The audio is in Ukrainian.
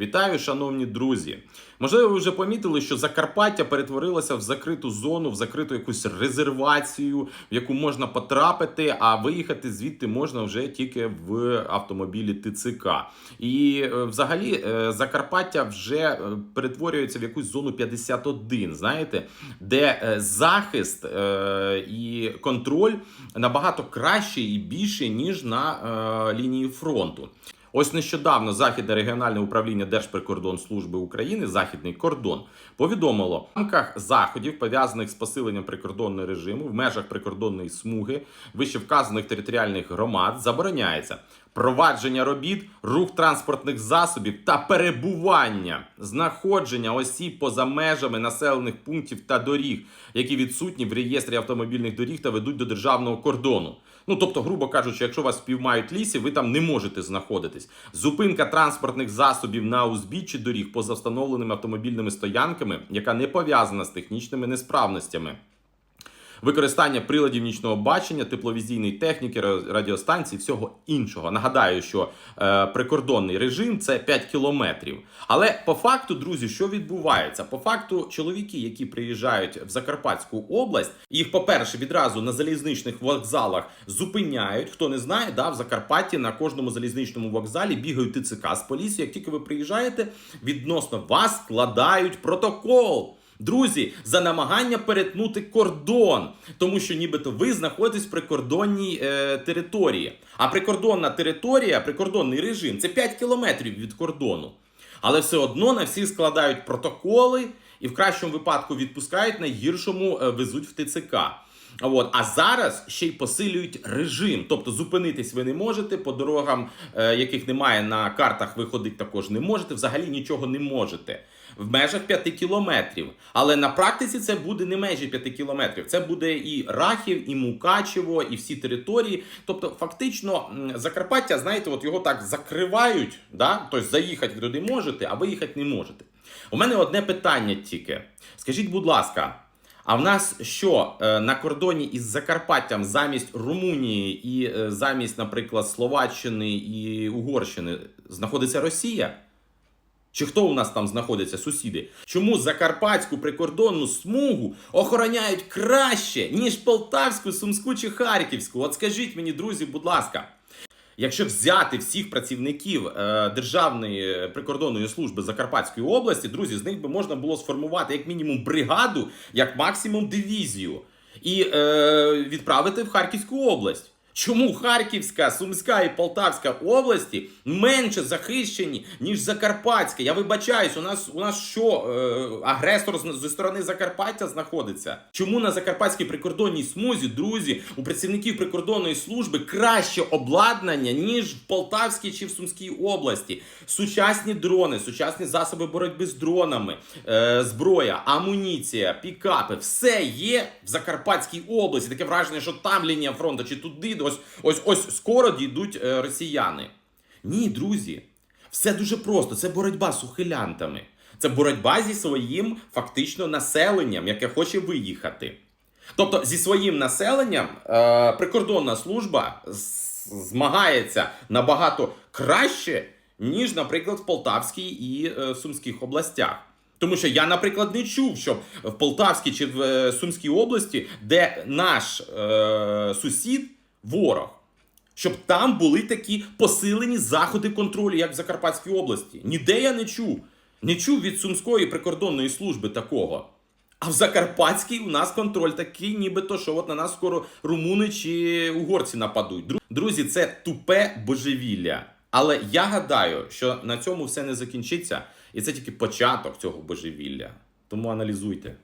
Вітаю, шановні друзі. Можливо, ви вже помітили, що Закарпаття перетворилося в закриту зону, в закриту якусь резервацію, в яку можна потрапити, а виїхати звідти можна вже тільки в автомобілі ТЦК. І е, взагалі е, Закарпаття вже е, перетворюється в якусь зону 51, знаєте, де захист і контроль набагато кращий і більший, ніж на лінії фронту. Ось нещодавно Західне регіональне управління Держприкордонслужби України, Західний кордон, повідомило в рамках заходів, пов'язаних з посиленням прикордонного режиму в межах прикордонної смуги вище вказаних територіальних громад забороняється провадження робіт, рух транспортних засобів та перебування, знаходження осіб поза межами населених пунктів та доріг, які відсутні в реєстрі автомобільних доріг та ведуть до державного кордону. Ну тобто, грубо кажучи, якщо вас впіймають лісі, ви там не можете знаходитись. Зупинка транспортних засобів на узбіччі доріг поза встановленими автомобільними стоянками, яка не пов'язана з технічними несправностями. Використання приладів нічного бачення, тепловізійної техніки, ра- радіостанцій, всього іншого. Нагадаю, що е, прикордонний режим це 5 кілометрів. Але по факту, друзі, що відбувається? По факту, чоловіки, які приїжджають в Закарпатську область, їх, по-перше, відразу на залізничних вокзалах зупиняють. Хто не знає, да, в Закарпатті на кожному залізничному вокзалі бігають ТЦК з поліцією. Як тільки ви приїжджаєте, відносно вас складають протокол. Друзі, за намагання перетнути кордон, тому що нібито ви знаходитесь в прикордонній е, території. А прикордонна територія, прикордонний режим це 5 кілометрів від кордону. Але все одно на всіх складають протоколи і в кращому випадку відпускають, найгіршому е, везуть в ТЦК. От, а зараз ще й посилюють режим. Тобто зупинитись ви не можете, по дорогам, е, яких немає на картах, ви ходити також не можете, взагалі нічого не можете. В межах 5 кілометрів. Але на практиці це буде не межі 5 кілометрів. Це буде і Рахів, і Мукачево, і всі території. Тобто, фактично, Закарпаття, знаєте, от його так закривають, да? тобто заїхати ви туди можете, а виїхати не можете. У мене одне питання тільки. Скажіть, будь ласка. А в нас що е, на кордоні із Закарпаттям замість Румунії і е, замість, наприклад, Словаччини і Угорщини знаходиться Росія? Чи хто у нас там знаходиться, сусіди? Чому Закарпатську прикордонну смугу охороняють краще, ніж Полтавську, Сумську чи Харківську? От скажіть мені, друзі, будь ласка. Якщо взяти всіх працівників е, Державної прикордонної служби Закарпатської області, друзі, з них би можна було сформувати як мінімум бригаду, як максимум дивізію, і е, відправити в Харківську область. Чому Харківська, Сумська і Полтавська області менше захищені, ніж Закарпатська? Я вибачаюсь, у нас у нас що е, агресор з- зі сторони Закарпаття знаходиться? Чому на Закарпатській прикордонній смузі, друзі, у працівників прикордонної служби краще обладнання, ніж в Полтавській чи в Сумській області? Сучасні дрони, сучасні засоби боротьби з дронами, е, зброя, амуніція, пікапи, все є в Закарпатській області. Таке враження, що там лінія фронту, чи туди, ось ось ось скоро дійдуть е, росіяни. Ні, друзі, все дуже просто. Це боротьба з ухилянтами. Це боротьба зі своїм фактично населенням, яке хоче виїхати. Тобто зі своїм населенням е, прикордонна служба змагається набагато краще, ніж, наприклад, в Полтавській і е, Сумських областях. Тому що я, наприклад, не чув, що в Полтавській чи в е, Сумській області, де наш е, сусід ворог, щоб там були такі посилені заходи контролю, як в Закарпатській області. Ніде я не чув. Не чув від Сумської прикордонної служби такого. А в Закарпатській у нас контроль такий, нібито, що от на нас скоро румуни чи угорці нападуть. Друзі, це тупе божевілля. Але я гадаю, що на цьому все не закінчиться, і це тільки початок цього божевілля. Тому аналізуйте.